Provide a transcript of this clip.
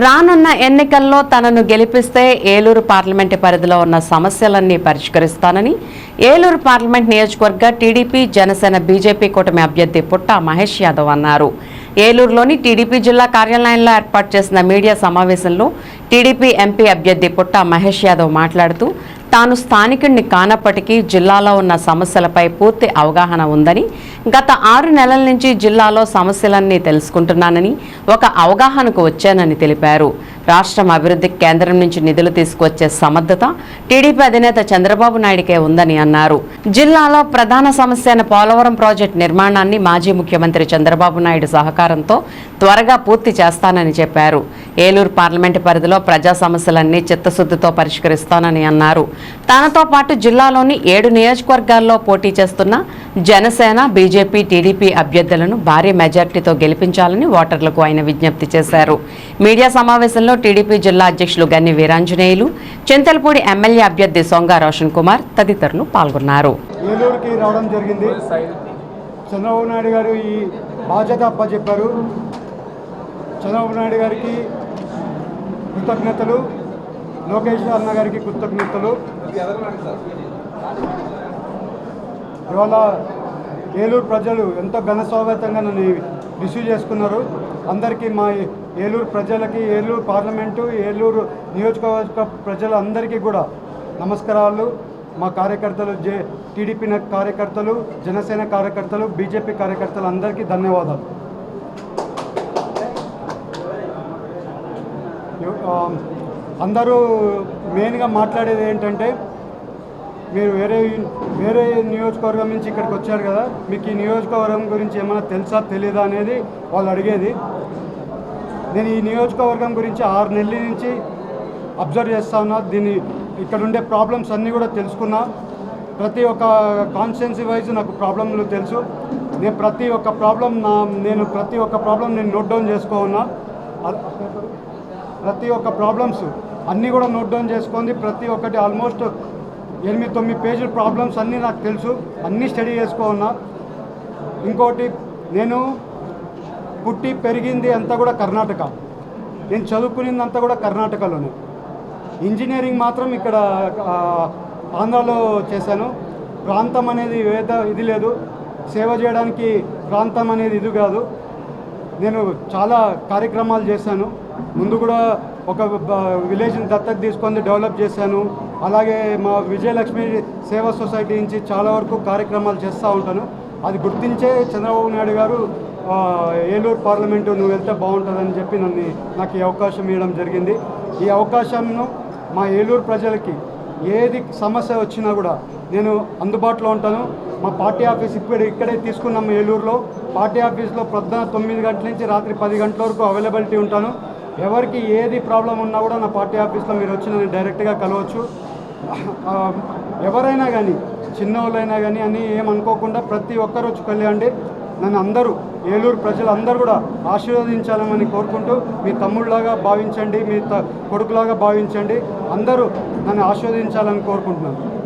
రానున్న ఎన్నికల్లో తనను గెలిపిస్తే ఏలూరు పార్లమెంటు పరిధిలో ఉన్న సమస్యలన్నీ పరిష్కరిస్తానని ఏలూరు పార్లమెంట్ నియోజకవర్గ టీడీపీ జనసేన బీజేపీ కూటమి అభ్యర్థి పుట్ట మహేష్ యాదవ్ అన్నారు. ఏలూరులోని టీడీపీ జిల్లా కార్యాలయంలో ఏర్పాటు చేసిన మీడియా సమావేశంలో టీడీపీ ఎంపీ అభ్యర్థి పుట్ట మహేష్ యాదవ్ మాట్లాడుతూ తాను స్థానికుడిని కానప్పటికీ జిల్లాలో ఉన్న సమస్యలపై పూర్తి అవగాహన ఉందని గత ఆరు నెలల నుంచి జిల్లాలో సమస్యలన్నీ తెలుసుకుంటున్నానని ఒక అవగాహనకు వచ్చానని తెలిపారు. రాష్ట్రం అభివృద్ధికి కేంద్రం నుంచి నిధులు తీసుకొచ్చే సమర్థత టీడీపీ అధినేత చంద్రబాబు నాయుడికే ఉందని అన్నారు. జిల్లాలో ప్రధాన సమస్య అయిన పోలవరం ప్రాజెక్టు నిర్మాణాన్ని మాజీ ముఖ్యమంత్రి చంద్రబాబు నాయుడు సహకారంతో త్వరగా పూర్తి చేస్తానని చెప్పారు. ఏలూరు పార్లమెంటు పరిధిలో ప్రజా సమస్యలన్నీ చిత్తశుద్ధితో పరిష్కరిస్తానని అన్నారు. తనతో పాటు జిల్లాలోని ఏడు నియోజకవర్గాల్లో పోటీ చేస్తున్న జనసేన బీజేపీ టీడీపీ అభ్యర్థులను భారీ మెజార్టీతో గెలిపించాలని ఓటర్లకు ఆయన విజ్ఞప్తి చేశారు. మీడియా సమావేశంలో టీడీపీ జిల్లా అధ్యక్షులు గన్ని వీరాంజనేయులు చింతలపూడి ఎమ్మెల్యే అభ్యర్థి సొంగ రోషన్ కుమార్ తదితరులు పాల్గొన్నారు. రావడం జరిగింది. చంద్రబాబు నాయుడు గారు ఈ బాధ్యత అప్పచెప్పారు. చంద్రబాబు నాయుడు గారికి కృతజ్ఞతలు. లోకేష్ అన్న గారికి కృతజ్ఞతలు. ఇవాళ ఏలూరు ప్రజలు ఎంతో ఘన స్వాగతంగా నన్ను రిసీవ్ చేసుకున్నారు. అందరికీ మా ఏలూరు ప్రజలకి ఏలూరు పార్లమెంటు ఏలూరు నియోజకవర్గ ప్రజలందరికీ కూడా నమస్కారాలు. మా కార్యకర్తలు జే టీడీపీ కార్యకర్తలు జనసేన కార్యకర్తలు బీజేపీ కార్యకర్తలు అందరికీ ధన్యవాదాలు. అందరూ మెయిన్గా మాట్లాడేది ఏంటంటే మీరు వేరే వేరే నియోజకవర్గం నుంచి ఇక్కడికి వచ్చారు కదా మీకు ఈ నియోజకవర్గం గురించి ఏమైనా తెలుసా తెలీదా అనేది వాళ్ళు అడిగేది. నేను ఈ నియోజకవర్గం గురించి ఆరు నెలల నుంచి అబ్జర్వ్ చేస్తా ఉన్నా దీన్ని ఇక్కడ ఉండే ప్రాబ్లమ్స్ అన్నీ కూడా తెలుసుకున్నా. ప్రతి ఒక్క కాన్స్టెన్సీ వైజ్ నాకు ప్రాబ్లంలు తెలుసు. నేను ప్రతి ఒక్క ప్రాబ్లం నా నేను ప్రతి ఒక్క ప్రాబ్లం నేను నోట్ డౌన్ చేసుకోవన్నా ప్రతి ఒక్క ప్రాబ్లమ్స్ అన్నీ కూడా నోట్ డౌన్ చేసుకోండి ప్రతి ఒక్కటి ఆల్మోస్ట్ ఎనిమిది తొమ్మిది పేజీల ప్రాబ్లమ్స్ అన్నీ నాకు తెలుసు. అన్నీ స్టడీ చేసుకో ఉన్నా ఇంకోటి నేను పుట్టి పెరిగింది అంతా కూడా కర్ణాటక. నేను చదువుకునింది అంతా కూడా కర్ణాటకలోనే. ఇంజనీరింగ్ మాత్రం ఇక్కడ ఆంధ్రాలో చేశాను. ప్రాంతం అనేది వేద ఇది లేదు. సేవ చేయడానికి ప్రాంతం అనేది ఇది కాదు. నేను చాలా కార్యక్రమాలు చేశాను. ముందు కూడా ఒక విలేజ్ని దత్తత తీసుకొని డెవలప్ చేశాను. అలాగే మా విజయలక్ష్మి సేవా సొసైటీ నుంచి చాలా వరకు కార్యక్రమాలు చేస్తూ ఉంటాను. అది గుర్తించే చంద్రబాబు నాయుడు గారు ఏలూరు పార్లమెంటు నువ్వు వెళ్తే బాగుంటుందని చెప్పి నన్ను నాకు ఈ అవకాశం ఇవ్వడం జరిగింది. ఈ అవకాశంను మా ఏలూరు ప్రజలకి ఏది సమస్య వచ్చినా కూడా నేను అందుబాటులో ఉంటాను. మా పార్టీ ఆఫీస్ ఇప్పుడు ఇక్కడే తీసుకున్నాం ఏలూరులో. పార్టీ ఆఫీస్లో ప్రొద్దున తొమ్మిది గంటల నుంచి రాత్రి పది గంటల వరకు అవైలబిలిటీ ఉంటాను. ఎవరికి ఏది ప్రాబ్లం ఉన్నా కూడా నా పార్టీ ఆఫీస్లో మీరు వచ్చి నన్ను డైరెక్ట్గా కలవచ్చు. ఎవరైనా కానీ చిన్నవాళ్ళైనా కానీ అని ఏమనుకోకుండా ప్రతి ఒక్కరు వచ్చి కలియండి నన్ను అందరూ ఏలూరు ప్రజలందరూ కూడా ఆశీర్వదించాలని కోరుకుంటూ మీ తమ్ముళ్ళలాగా భావించండి మీ త కొడుకులాగా భావించండి అందరూ నన్ను ఆశీర్వదించాలని కోరుకుంటున్నాను.